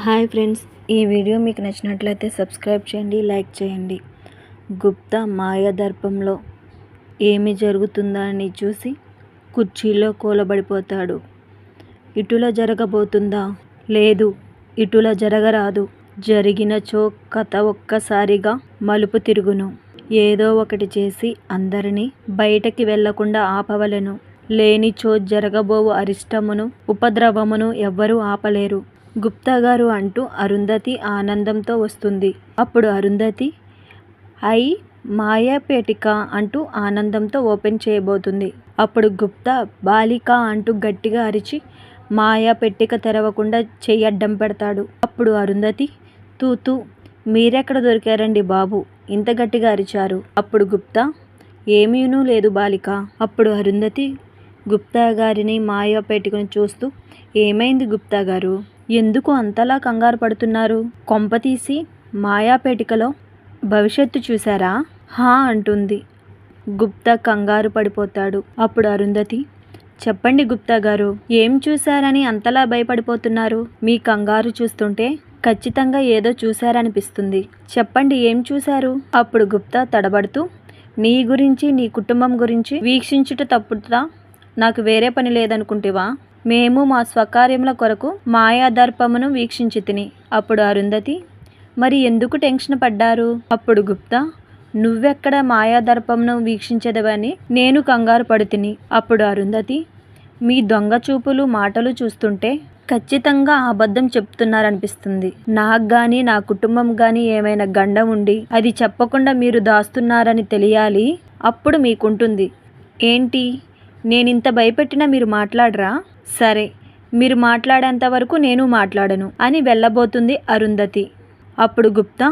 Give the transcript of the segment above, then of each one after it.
Hi friends ఈ video మీకు నచ్చినట్లయితే సబ్స్క్రైబ్ చేయండి లైక్ చేయండి. గుప్తా మాయాదర్పంలో ఏమి జరుగుతుందా అని చూసి కుర్చీలో కూలబడిపోతాడు. ఇటుల జరగబోతుందా? లేదు ఇటుల జరగరాదు. జరిగినచో కథ ఒక్కసారిగా మలుపు తిరుగును. ఏదో ఒకటి చేసి అందరినీ బయటకి వెళ్ళకుండా ఆపవలెను. లేనిచో జరగబోవు అరిష్టమును ఉపద్రవమును ఎవ్వరూ ఆపలేరు. గుప్తా గారు అంటూ అరుంధతి ఆనందంతో వస్తుంది. అప్పుడు అరుంధతి ఐ మాయాపేటిక అంటూ ఆనందంతో ఓపెన్ చేయబోతుంది. అప్పుడు గుప్తా బాలిక అంటూ గట్టిగా అరిచి మాయా పెట్టిక తెరవకుండా చెయ్యి అడ్డం పెడతాడు. అప్పుడు అరుంధతి తూతూ మీరెక్కడ దొరికారండి బాబు? ఇంత గట్టిగా అరిచారు. అప్పుడు గుప్తా ఏమీనూ లేదు బాలిక. అప్పుడు అరుంధతి గుప్తా గారిని మాయా పెట్టుకుని చూస్తూ ఏమైంది గుప్తా గారు? ఎందుకు అంతలా కంగారు పడుతున్నారు? కొంపతీసి మాయాపేటికలో భవిష్యత్తు చూశారా? హా అంటుంది. గుప్తా కంగారు పడిపోతాడు. అప్పుడు అరుంధతి చెప్పండి గుప్తా గారు ఏం చూశారని అంతలా భయపడిపోతున్నారు? మీ కంగారు చూస్తుంటే ఖచ్చితంగా ఏదో చూశారనిపిస్తుంది. చెప్పండి ఏం చూశారు? అప్పుడు గుప్తా తడబడుతూ నీ గురించి నీ కుటుంబం గురించి వీక్షించుట తప్పుతా నాకు వేరే పని లేదనుకుంటేవా? మేము మా స్వకార్యముల కొరకు మాయాదర్పమును వీక్షించి తిని. అప్పుడు అరుంధతి మరి ఎందుకు టెన్షన్ పడ్డారు? అప్పుడు గుప్తా నువ్వెక్కడ మాయాదర్పమును వీక్షించదవని నేను కంగారు పడుతిని. అప్పుడు అరుంధతి మీ దొంగ చూపులు మాటలు చూస్తుంటే ఖచ్చితంగా అబద్ధం చెప్తున్నారనిపిస్తుంది. నాకు గాని నా కుటుంబం గాని ఏమైనా గండం ఉండి అది చెప్పకుండా మీరు దాస్తున్నారని తెలియాలి? అప్పుడు మీకుంటుంది. ఏంటి? నేనింత భయపెట్టినా మీరు మాట్లాడరా? సరే మీరు మాట్లాడేంత వరకు నేను మాట్లాడను అని వెళ్ళబోతుంది అరుంధతి. అప్పుడు గుప్తా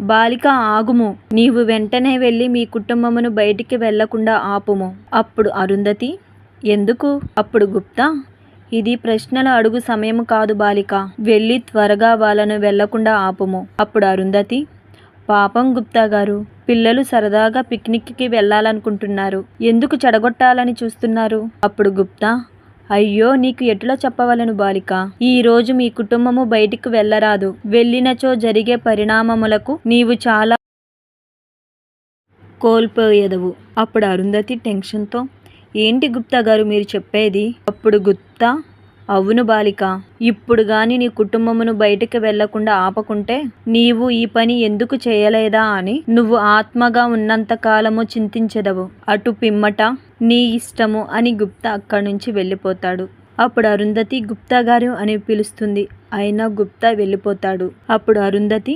బాలిక ఆగుము నీవు వెంటనే వెళ్ళి మీ కుటుంబమును బయటికి వెళ్ళకుండా ఆపుము. అప్పుడు అరుంధతి ఎందుకు? అప్పుడు గుప్తా ఇది ప్రశ్నలు అడుగు సమయం కాదు బాలిక వెళ్ళి త్వరగా వాళ్ళను వెళ్ళకుండా ఆపుము. అప్పుడు అరుంధతి పాపం గుప్తా గారు పిల్లలు సరదాగా పిక్నిక్కి వెళ్ళాలనుకుంటున్నారు ఎందుకు చెడగొట్టాలని చూస్తున్నారు? అప్పుడు గుప్తా అయ్యో నీకు ఎట్లా చెప్పవలను బాలిక? ఈ రోజు మీ కుటుంబము బయటికి వెళ్ళరాదు. వెళ్ళినచో జరిగే పరిణామములకు నీవు చాలా కోల్పోయేదవు. అప్పుడు అరుంధతి టెన్షన్తో ఏంటి గుప్తా గారు మీరు చెప్పేది? అప్పుడు గుప్తా అవును బాలిక ఇప్పుడు గాని నీ కుటుంబమును బయటికి వెళ్ళకుండా ఆపకుంటే నీవు ఈ పని ఎందుకు చేయలేదా అని నువ్వు ఆత్మగా ఉన్నంత కాలము చింతించదవు. అటు పిమ్మట నీ ఇష్టము అని గుప్తా అక్కడి నుంచి వెళ్ళిపోతాడు. అప్పుడు అరుంధతి గుప్తా గారు అని పిలుస్తుంది. అయినా గుప్తా వెళ్ళిపోతాడు. అప్పుడు అరుంధతి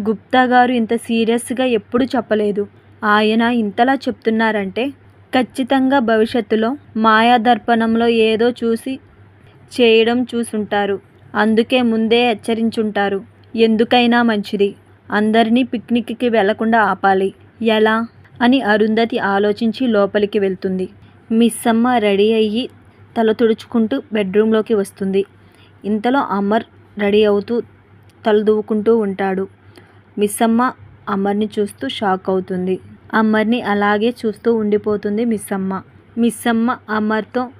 గుప్తా గారు ఇంత సీరియస్గా ఎప్పుడు చెప్పలేదు. ఆయన ఇంతలా చెప్తున్నారంటే ఖచ్చితంగా భవిష్యత్తులో మాయాదర్పణంలో ఏదో చూసి చేయడం చూసుంటారు. అందుకే ముందే హెచ్చరించుంటారు. ఎందుకైనా మంచిది. అందరినీ పిక్నిక్కి వెళ్ళకుండా ఆపాలి. ఎలా? అని అరుంధతి ఆలోచించి లోపలికి వెళ్తుంది. మిస్సమ్మ రెడీ అయ్యి తల తుడుచుకుంటూ బెడ్రూమ్లోకి వస్తుంది. ఇంతలో అమర్ రెడీ అవుతూ తలదువ్వుకుంటూ ఉంటాడు. మిస్సమ్మ అమర్ని చూస్తూ షాక్ అవుతుంది. అమర్ని అలాగే చూస్తూ ఉండిపోతుంది మిస్సమ్మ మిస్సమ్మ అమర్తో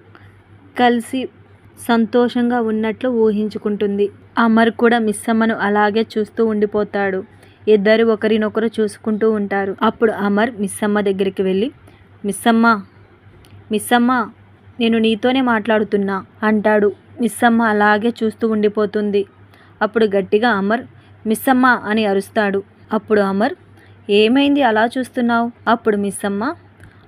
కలిసి సంతోషంగా ఉన్నట్లు ఊహించుకుంటుంది. అమర్ కూడా మిస్ అమ్మను అలాగే చూస్తూ ఉండిపోతాడు. ఇద్దరు ఒకరినొకరు చూసుకుంటూ ఉంటారు. అప్పుడు అమర్ మిస్ అమ్మ దగ్గరికి వెళ్ళి మిస్సమ్మ మిస్సమ్మ నేను నీతోనే మాట్లాడుతున్నా అంటాడు. మిస్సమ్మ అలాగే చూస్తూ ఉండిపోతుంది. అప్పుడు గట్టిగా అమర్ మిస్సమ్మ అని అరుస్తాడు. అప్పుడు అమర్ ఏమైంది? అలా చూస్తున్నావు? అప్పుడు మిస్సమ్మ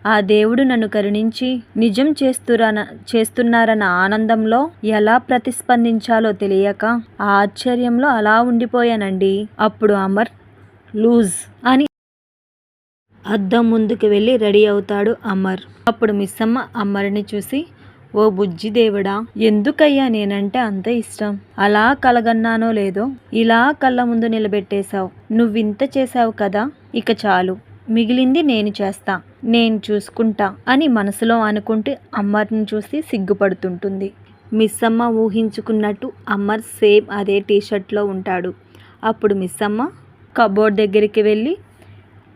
ఆ దేవుడు నన్ను కరుణించి నిజం చేస్తురన చేస్తున్నారన్న ఆనందంలో ఎలా ప్రతిస్పందించాలో తెలియక ఆ ఆశ్చర్యంలో అలా ఉండిపోయానండి. అప్పుడు అమర్ లూజ్ అని అద్దం ముందుకు వెళ్ళి రెడీ అవుతాడు అమర్. అప్పుడు మిస్సమ్మ అమర్ని చూసి ఓ బుజ్జి దేవుడా ఎందుకయ్యా నేనంటే అంత ఇష్టం? అలా కలగన్నానో లేదో? ఇలా కళ్ళ ముందు నిలబెట్టేశావు. నువ్వింత చేశావు కదా? ఇక చాలు. మిగిలింది నేను చేస్తా నేను చూసుకుంటా అని మనసులో అనుకుంటే అమ్మర్ని చూసి సిగ్గుపడుతుంటుంది. మిస్ అమ్మ ఊహించుకున్నట్టు అమ్మర్ సేమ్ అదే టీషర్ట్లో ఉంటాడు. అప్పుడు మిస్ అమ్మ కబోర్డ్ దగ్గరికి వెళ్ళి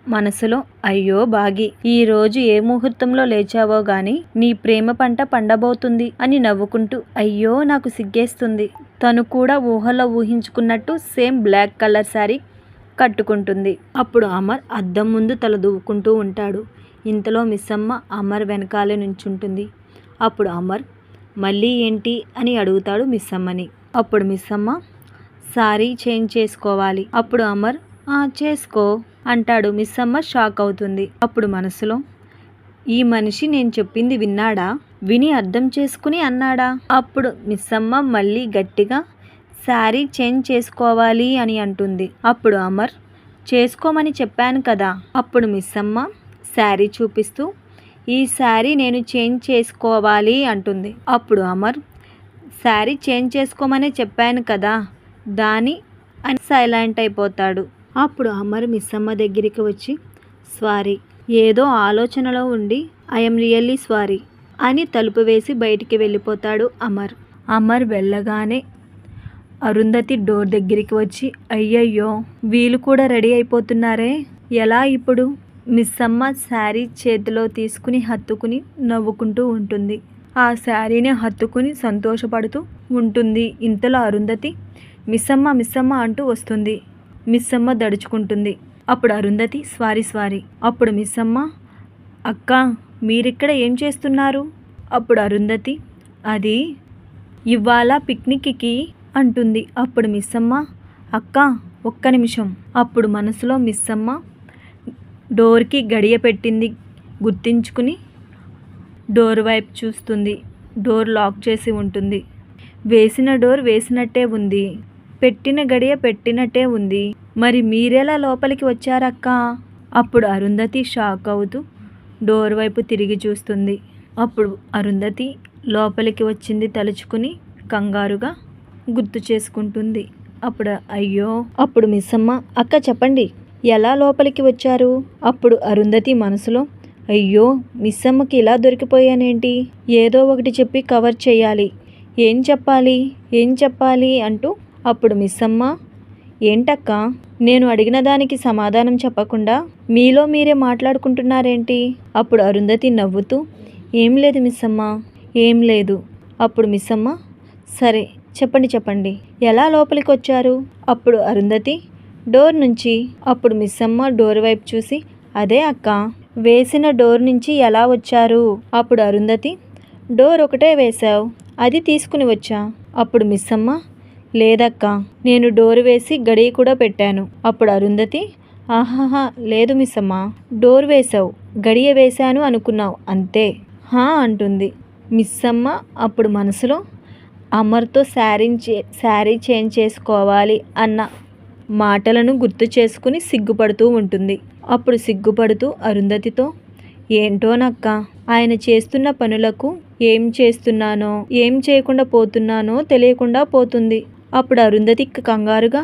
మనసులో అయ్యో బాగి ఈ రోజు ఏ ముహూర్తంలో లేచావో గాని నీ ప్రేమ పంట పండబోతుంది అని నవ్వుకుంటూ అయ్యో నాకు సిగ్గేస్తుంది. తను కూడా ఊహలో ఊహించుకున్నట్టు సేమ్ బ్లాక్ కలర్ శారీ కట్టుకుంటుంది. అప్పుడు అమర్ అద్దం ముందు తల దువ్వుకుంటూ ఉంటాడు. ఇంతలో మిస్సమ్మ అమర్ వెనకాలే నుంచుంటుంది. అప్పుడు అమర్ మళ్ళీ ఏంటి? అని అడుగుతాడు మిస్సమ్మని. అప్పుడు మిస్సమ్మ సారీ చేంజ్ చేసుకోవాలి. అప్పుడు అమర్ "ఆ, చేసుకో అంటాడు. మిస్సమ్మ షాక్ అవుతుంది. అప్పుడు మనసులో ఈ మనిషి నేను చెప్పింది విన్నాడా? విని అర్థం చేసుకుని అన్నాడా? అప్పుడు మిస్సమ్మ మళ్ళీ గట్టిగా శారీ చేంజ్ చేసుకోవాలి అని అంటుంది. అప్పుడు అమర్ చేసుకోమని చెప్పాను కదా. అప్పుడు మిస్సమ్మ శారీ చూపిస్తూ ఈ శారీ నేను చేంజ్ చేసుకోవాలి అంటుంది. అప్పుడు అమర్ శారీ చేంజ్ చేసుకోమని చెప్పాను కదా. దాని అని సైలెంట్ అయిపోతాడు. అప్పుడు అమర్ మిస్సమ్మ దగ్గరికి వచ్చి సారీ ఏదో ఆలోచనలో ఉండి ఐఎమ్ రియల్లీ సారీ అని తలుపు వేసి బయటికి వెళ్ళిపోతాడు అమర్. అమర్ వెళ్ళగానే అరుంధతి డోర్ దగ్గరికి వచ్చి అయ్యయ్యో వీళ్ళు కూడా రెడీ అయిపోతున్నారే? ఎలా ఇప్పుడు? మిస్సమ్మ శారీ చేతిలో తీసుకుని హత్తుకుని నవ్వుకుంటూ ఉంటుంది. ఆ శారీని హత్తుకుని సంతోషపడుతూ ఉంటుంది. ఇంతలో అరుంధతి మిస్సమ్మ మిస్సమ్మ అంటూ వస్తుంది. మిస్సమ్మ దడుచుకుంటుంది. అప్పుడు అరుంధతి స్వారీ స్వారీ అప్పుడు మిస్సమ్మ అక్క మీరిక్కడ ఏం చేస్తున్నారు? అప్పుడు అరుంధతి అది ఇవాళ పిక్నిక్కి? అంటుంది. అప్పుడు మిస్సమ్మ అక్క ఒక్క నిమిషం. అప్పుడు మనసులో మిస్సమ్మ డోర్కి గడియ పెట్టింది గుర్తించుకుని డోర్ వైపు చూస్తుంది. డోర్ లాక్ చేసి ఉంటుంది. వేసిన డోర్ వేసినట్టే ఉంది. పెట్టిన గడియ పెట్టినట్టే ఉంది. మరి మీరెలా లోపలికి వచ్చారక్క? అప్పుడు అరుంధతి షాక్ అవుతూ డోర్ వైపు తిరిగి చూస్తుంది. అప్పుడు అరుంధతి లోపలికి వచ్చింది తలుచుకుని కంగారుగా గుర్తు చేసుకుంటుంది. అప్పుడు అయ్యో. అప్పుడు మిస్సమ్మ అక్క చెప్పండి ఎలా లోపలికి వచ్చారు? అప్పుడు అరుంధతి మనసులో అయ్యో మిస్సమ్మకి ఇలా దొరికిపోయానేంటి? ఏదో ఒకటి చెప్పి కవర్ చేయాలి. ఏం చెప్పాలి? ఏం చెప్పాలి? అంటూ అప్పుడు మిస్సమ్మ ఏంటక్క నేను అడిగిన దానికి సమాధానం చెప్పకుండా మీలో మీరే మాట్లాడుకుంటున్నారేంటి? అప్పుడు అరుంధతి నవ్వుతూ ఏం లేదు మిస్సమ్మ ఏం లేదు. అప్పుడు మిస్సమ్మ సరే చెప్పండి చెప్పండి. ఎలా లోపలికి వచ్చారు అప్పుడు అరుంధతి డోర్ నుంచి అప్పుడు మిస్సమ్మ డోర్ వైపు చూసి అదే అక్క వేసిన డోర్ నుంచి ఎలా వచ్చారు? అప్పుడు అరుంధతి డోర్ ఒకటే వేశావు అది తీసుకుని వచ్చా? అప్పుడు మిస్సమ్మ లేదక్క నేను డోర్ వేసి గడియ కూడా పెట్టాను. అప్పుడు అరుంధతి ఆహాహా లేదు మిస్సమ్మ డోర్ వేశావు గడియ వేశాను అనుకున్నావు అంతే. హా అంటుంది. మిస్సమ్మ అప్పుడు మనసులో అమర్తో శారీ చే శారీ చేంజ్ చేసుకోవాలి అన్న మాటలను గుర్తు చేసుకుని సిగ్గుపడుతూ ఉంటుంది. అప్పుడు సిగ్గుపడుతూ అరుంధతితో ఏంటోనక్క ఆయన చేస్తున్న పనులకు ఏం చేస్తున్నానో ఏం చేయకుండా పోతున్నానో తెలియకుండా పోతుంది. అప్పుడు అరుంధతి కంగారుగా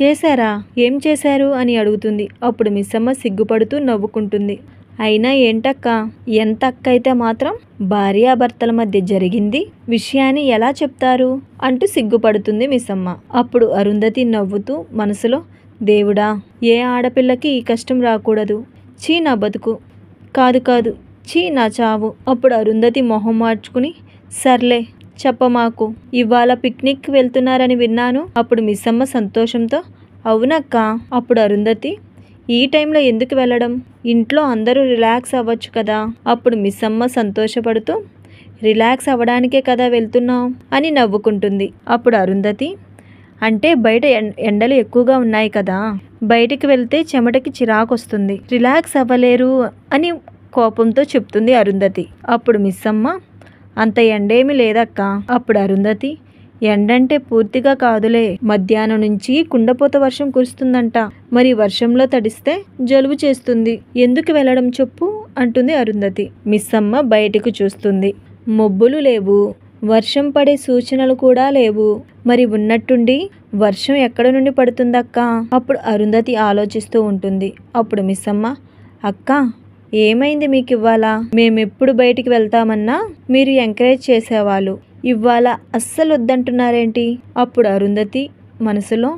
చేశారా? ఏం చేశారు? అని అడుగుతుంది. అప్పుడు మిస్సమ్మ సిగ్గుపడుతూ నవ్వుకుంటుంది. అయినా ఏంటక్క? ఎంత అక్క అయితే మాత్రం భార్యాభర్తల మధ్య జరిగింది విషయాన్ని ఎలా చెప్తారు? అంటూ సిగ్గుపడుతుంది మిస్సమ్మ అప్పుడు అరుంధతి నవ్వుతూ మనసులో దేవుడా ఏ ఆడపిల్లకి ఈ కష్టం రాకూడదు? చీ నా బతుకు. కాదు కాదు చీ నా చావు. అప్పుడు అరుంధతి మొహం మార్చుకుని సర్లే చెప్పమాకు. ఇవాళ పిక్నిక్ వెళ్తున్నారని విన్నాను. అప్పుడు మిస్సమ్మ సంతోషంతో అవునక్క. అప్పుడు అరుంధతి ఈ టైంలో ఎందుకు వెళ్ళడం? ఇంట్లో అందరూ రిలాక్స్ అవ్వచ్చు కదా. అప్పుడు మిస్ అమ్మ సంతోషపడుతూ రిలాక్స్ అవ్వడానికే కదా వెళ్తున్నావు? అని నవ్వుకుంటుంది. అప్పుడు అరుంధతి అంటే బయట ఎండలు ఎక్కువగా ఉన్నాయి కదా. బయటికి వెళ్తే చెమటకి చిరాకు వస్తుంది రిలాక్స్ అవ్వలేరు అని కోపంతో చెప్తుంది అరుంధతి. అప్పుడు మిస్సమ్మ అంత ఎండేమి లేదక్క. అప్పుడు అరుంధతి ఎండంటే పూర్తిగా కాదులే. మధ్యాహ్నం నుంచి కుండపోత వర్షం కురుస్తుందంట. మరి వర్షంలో తడిస్తే జలుబు చేస్తుంది. ఎందుకు వెళ్ళడం చెప్పు అంటుంది అరుంధతి. మిస్సమ్మ బయటకు చూస్తుంది. మబ్బులు లేవు. వర్షం పడే సూచనలు కూడా లేవు. మరి ఉన్నట్టుండి వర్షం ఎక్కడ నుండి పడుతుందక్క అప్పుడు అరుంధతి ఆలోచిస్తూ ఉంటుంది. అప్పుడు మిస్సమ్మ అక్క ఏమైంది మీకు ఇవ్వాలా మేమెప్పుడు బయటికి వెళ్తామన్నా మీరు ఎంకరేజ్ చేసేవాళ్ళు. ఇవాళ అస్సలు వద్దంటున్నారేంటి? అప్పుడు అరుంధతి మనసులో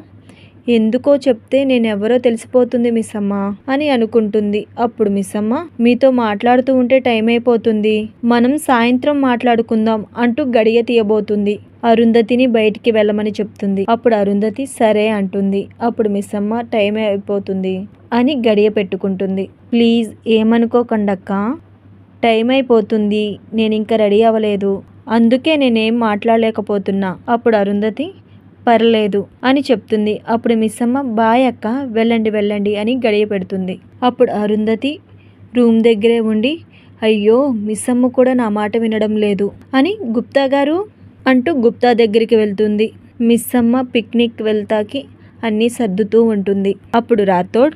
ఎందుకో చెప్తే నేనెవరో తెలిసిపోతుంది మిస్ అమ్మ అని అనుకుంటుంది. అప్పుడు మిస్ అమ్మ మీతో మాట్లాడుతూ ఉంటే టైం అయిపోతుంది మనం సాయంత్రం మాట్లాడుకుందాం అంటూ గడియ తీయబోతుంది. అరుంధతిని బయటికి వెళ్ళమని చెప్తుంది. అప్పుడు అరుంధతి సరే అంటుంది. అప్పుడు మిస్ అమ్మ టైం అయిపోతుంది అని గడియ పెట్టుకుంటుంది. ప్లీజ్ ఏమనుకోకండక్క. టైం అయిపోతుంది నేను ఇంకా రెడీ అవ్వలేదు. అందుకే నేనేం మాట్లాడలేకపోతున్నా. అప్పుడు అరుంధతి పర్లేదు అని చెప్తుంది. అప్పుడు మిస్సమ్మ బాయ్ అక్క వెళ్ళండి వెళ్ళండి అని గడియ పెడుతుంది. అప్పుడు అరుంధతి రూమ్ దగ్గరే ఉండి అయ్యో మిస్సమ్మ కూడా నా మాట వినడం లేదు అని గుప్తా గారు అంటూ గుప్తా దగ్గరికి వెళ్తుంది. మిస్సమ్మ పిక్నిక్ వెళ్తాకి అన్నీ సర్దుతూ ఉంటుంది. అప్పుడు రాథోడ్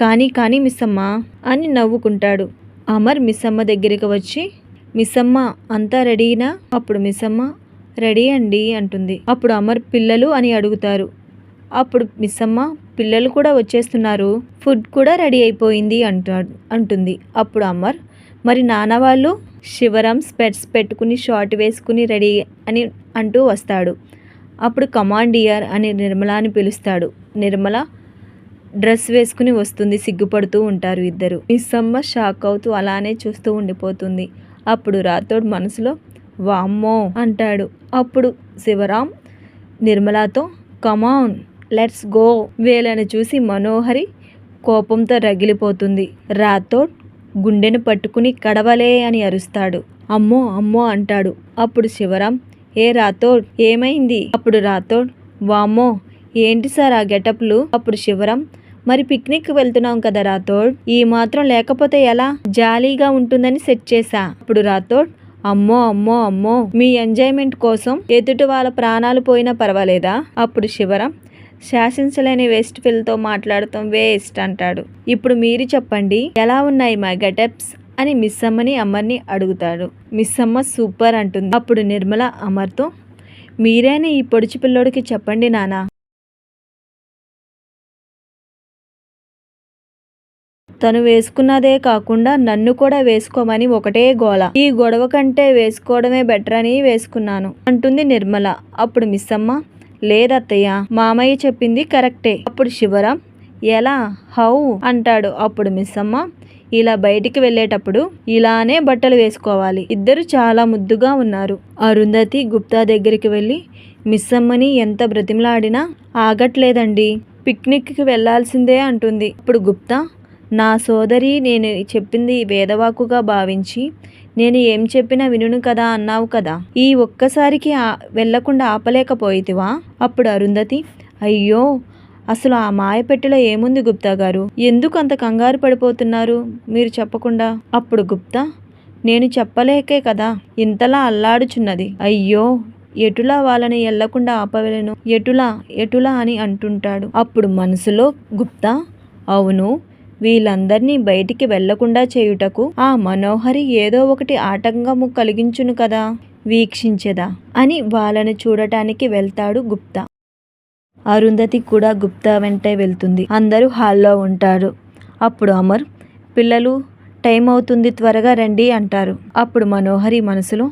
కానీ కానీ మిస్సమ్మ అని నవ్వుకుంటాడు. అమర్ మిస్ అమ్మ దగ్గరికి వచ్చి మిస్సమ్మ అంతా రెడీనా? అప్పుడు మిస్సమ్మ రెడీ అండి అంటుంది. అప్పుడు అమర్ పిల్లలు అని అడుగుతారు. అప్పుడు మిస్ అమ్మ పిల్లలు కూడా వచ్చేస్తున్నారు. ఫుడ్ కూడా రెడీ అయిపోయింది అంటాడు అంటుంది. అప్పుడు అమర్ మరి నాన్న వాళ్ళు? శివరాం స్పెట్స్ పెట్టుకుని షార్ట్ వేసుకుని రెడీ అని అంటూ వస్తాడు. అప్పుడు కమాండియర్ అని నిర్మల అని పిలుస్తాడు. నిర్మల డ్రెస్ వేసుకుని వస్తుంది సిగ్గుపడుతూ ఉంటారు ఇద్దరు. మిస్సమ్మ షాక్ అవుతూ అలానే చూస్తూ ఉండిపోతుంది. అప్పుడు రాథోడ్ మనసులో వామ్మో అంటాడు. అప్పుడు శివరాం నిర్మలాతో కమాన్ లెట్స్ గో వేలని చూసి మనోహరి కోపంతో రగిలిపోతుంది. రాథోడ్ గుండెను పట్టుకుని కడవలే అని అరుస్తాడు. అమ్మో అమ్మో అంటాడు. అప్పుడు శివరాం ఏ రాథోడ్ ఏమైంది? అప్పుడు రాథోడ్ వామ్మో ఏంటి సార్ ఆ గెటప్లు? అప్పుడు శివరాం మరి పిక్నిక్ వెళ్తున్నాం కదా రాథోడ్. ఈ మాత్రం లేకపోతే ఎలా? జాలీగా ఉంటుందని సెట్ చేశా. అప్పుడు రాథోడ్ అమ్మో అమ్మో అమ్మో మీ ఎంజాయ్మెంట్ కోసం ఎదుటి వాళ్ళ ప్రాణాలు పోయినా పర్వాలేదా? అప్పుడు శివరం శాసించలేని వెస్ట్ ఫిల్తో మాట్లాడటం వేస్ట్ అంటాడు. ఇప్పుడు మీరు చెప్పండి ఎలా ఉన్నాయి మా గెటప్స్? అని మిస్ అమ్మని అమర్ని అడుగుతాడు. మిస్ అమ్మ సూపర్ అంటుంది. అప్పుడు నిర్మల అమర్తో మీరైనా ఈ పొడిచి పిల్లోడికి చెప్పండి నానా తను వేసుకున్నదే కాకుండా నన్ను కూడా వేసుకోమని ఒకటే గోల. ఈ గొడవ కంటే వేసుకోవడమే బెటర్ అని వేసుకున్నాను. అంటుంది నిర్మల. అప్పుడు మిస్సమ్మ లేదత్తయ్య మామయ్య చెప్పింది కరెక్టే అప్పుడు శివరాం ఎలా హౌ అంటాడు. అప్పుడు మిస్సమ్మ ఇలా బయటికి వెళ్ళేటప్పుడు ఇలానే బట్టలు వేసుకోవాలి. ఇద్దరు చాలా ముద్దుగా ఉన్నారు. అరుంధతి గుప్తా దగ్గరికి వెళ్ళి మిస్సమ్మని ఎంత బ్రతిమలాడినా ఆగట్లేదండి. పిక్నిక్కి వెళ్ళాల్సిందే అంటుంది. ఇప్పుడు గుప్తా నా సోదరి నేను చెప్పింది వేదవాకుగా భావించి నేను ఏం చెప్పినా వినును కదా అన్నావు కదా. ఈ ఒక్కసారికి వెళ్ళకుండా ఆపలేకపోయితివా? అప్పుడు అరుంధతి అయ్యో అసలు ఆ మాయపెట్టెలో ఏముంది గుప్తా గారు? ఎందుకు అంత కంగారు పడిపోతున్నారు మీరు చెప్పకుండా? అప్పుడు గుప్తా నేను చెప్పలేకే కదా ఇంతలా అల్లాడుచున్నది. అయ్యో ఎటులా వాళ్ళని ఎల్లకుండా ఆపవలను? ఎటులా ఎటులా అని అంటుంటాడు. అప్పుడు మనసులో గుప్తా అవును వీళ్ళందర్నీ బయటికి వెళ్ళకుండా చేయుటకు ఆ మనోహరి ఏదో ఒకటి ఆటంకము కలిగించును కదా. వీక్షించెదా? అని వాళ్ళని చూడటానికి వెళ్తాడు గుప్తా. అరుంధతి కూడా గుప్తా వెంటే వెళ్తుంది. అందరూ హాల్లో ఉంటారు. అప్పుడు అమర్ పిల్లలు టైం అవుతుంది త్వరగా రండి అంటారు. అప్పుడు మనోహరి మనసులో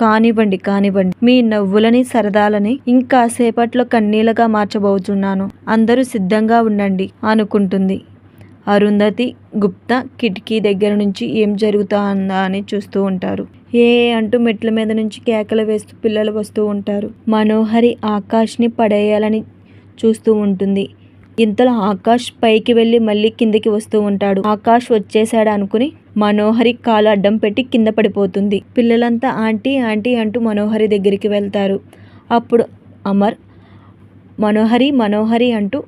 కానివ్వండి కానివ్వండి మీ నవ్వులని సరదాలని ఇంకా సేపట్లో కన్నీళ్ళగా మార్చబోతున్నాను. అందరూ సిద్ధంగా ఉండండి అనుకుంటుంది. అరుంధతి గుప్తా కిటికీ దగ్గర నుంచి ఏం జరుగుతుందా అని చూస్తూ ఉంటారు. ఏ అంటూ మెట్ల మీద నుంచి కేకలు వేస్తూ పిల్లలు వస్తూ ఉంటారు. మనోహరి ఆకాష్ని పడేయాలని చూస్తూ ఉంటుంది. ఇంతలో ఆకాష్ పైకి వెళ్ళి మళ్ళీ కిందకి వస్తూ ఉంటాడు. ఆకాష్ వచ్చేసాడు అనుకుని మనోహరి కాలు అడ్డం పెట్టి కింద పడిపోతుంది. పిల్లలంతా ఆంటీ ఆంటీ అంటూ మనోహరి దగ్గరికి వెళ్తారు. అప్పుడు అమర్ మనోహరి మనోహరి అంటూ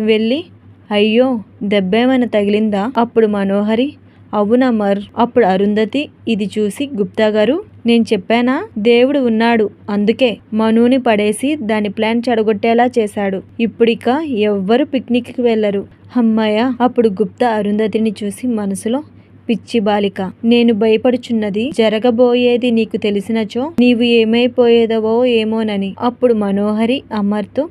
వెళ్ళి అయ్యో దెబ్బేమైనా తగిలిందా? అప్పుడు మనోహరి అవునమ్మర్ అప్పుడు అరుంధతి ఇది చూసి గుప్తా గారు నేను చెప్పానా? దేవుడు ఉన్నాడు. అందుకే మనుని పడేసి దాని ప్లాన్ చెడగొట్టేలా చేశాడు. ఇప్పుడిక ఎవ్వరు పిక్నిక్కి వెళ్ళరు. అమ్మాయ అప్పుడు గుప్తా అరుంధతిని చూసి మనసులో పిచ్చి బాలిక నేను భయపడుచున్నది జరగబోయేది నీకు తెలిసినచో నీవు ఏమైపోయేదవో ఏమోనని. అప్పుడు మనోహరి అమర్తో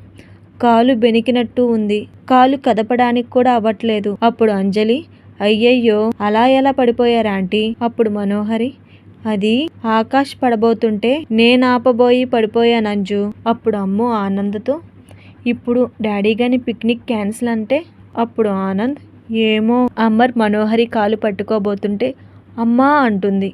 కాలు బెనికినట్టు ఉంది. కాలు కదపడానికి కూడా అవ్వట్లేదు. అప్పుడు అంజలి అయ్యయ్యో అలా ఎలా పడిపోయారా ఆంటీ? అప్పుడు మనోహరి అది ఆకాష్ పడబోతుంటే నేను ఆపబోయి పడిపోయాను అంజు. అప్పుడు అమ్ము ఆనంద్తో ఇప్పుడు డాడీ గాని పిక్నిక్ క్యాన్సిల్ అంటే? అప్పుడు ఆనంద్ ఏమో అమర్ మనోహరి కాలు పట్టుకోబోతుంటే అమ్మా అంటుంది.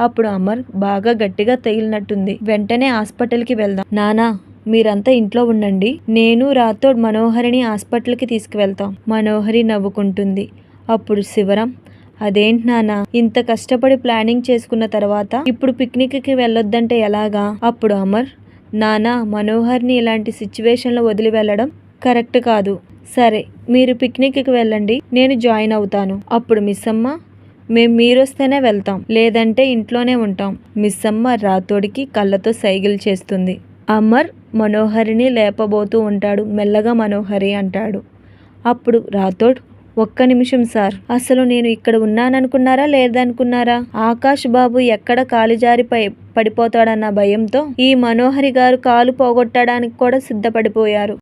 అప్పుడు అమర్ బాగా గట్టిగా తగిలినట్టుంది. వెంటనే హాస్పిటల్కి వెళ్దాం. నానా మీరంతా ఇంట్లో ఉండండి. నేను రాథోడ్ మనోహరిని హాస్పిటల్కి తీసుకువెళ్తాం. మనోహరి నవ్వుకుంటుంది. అప్పుడు శివరాం అదేంటి నాన్న ఇంత కష్టపడి ప్లానింగ్ చేసుకున్న తర్వాత ఇప్పుడు పిక్నిక్కి వెళ్ళొద్దంటే ఎలాగా? అప్పుడు అమర్ నానా మనోహర్ని ఇలాంటి సిచ్యువేషన్లో వదిలి వెళ్ళడం కరెక్ట్ కాదు. సరే మీరు పిక్నిక్కి వెళ్ళండి. నేను జాయిన్ అవుతాను. అప్పుడు మిస్ అమ్మ మేం మీరొస్తేనే వెళ్తాం. లేదంటే ఇంట్లోనే ఉంటాం. మిస్ అమ్మ రాతోడికి కళ్ళతో సైకిల్ చేస్తుంది. అమర్ మనోహరిని లేపబోతూ ఉంటాడు. మెల్లగా మనోహరి అంటాడు. అప్పుడు రాథోడ్ ఒక్క నిమిషం సార్ అసలు నేను ఇక్కడ ఉన్నాననుకున్నారా లేదనుకున్నారా? ఆకాష్ బాబు ఎక్కడ కాలు జారి పై పడిపోతాడన్న భయంతో ఈ మనోహరి గారు కాలు పోగొట్టడానికి కూడా సిద్ధపడిపోయారు.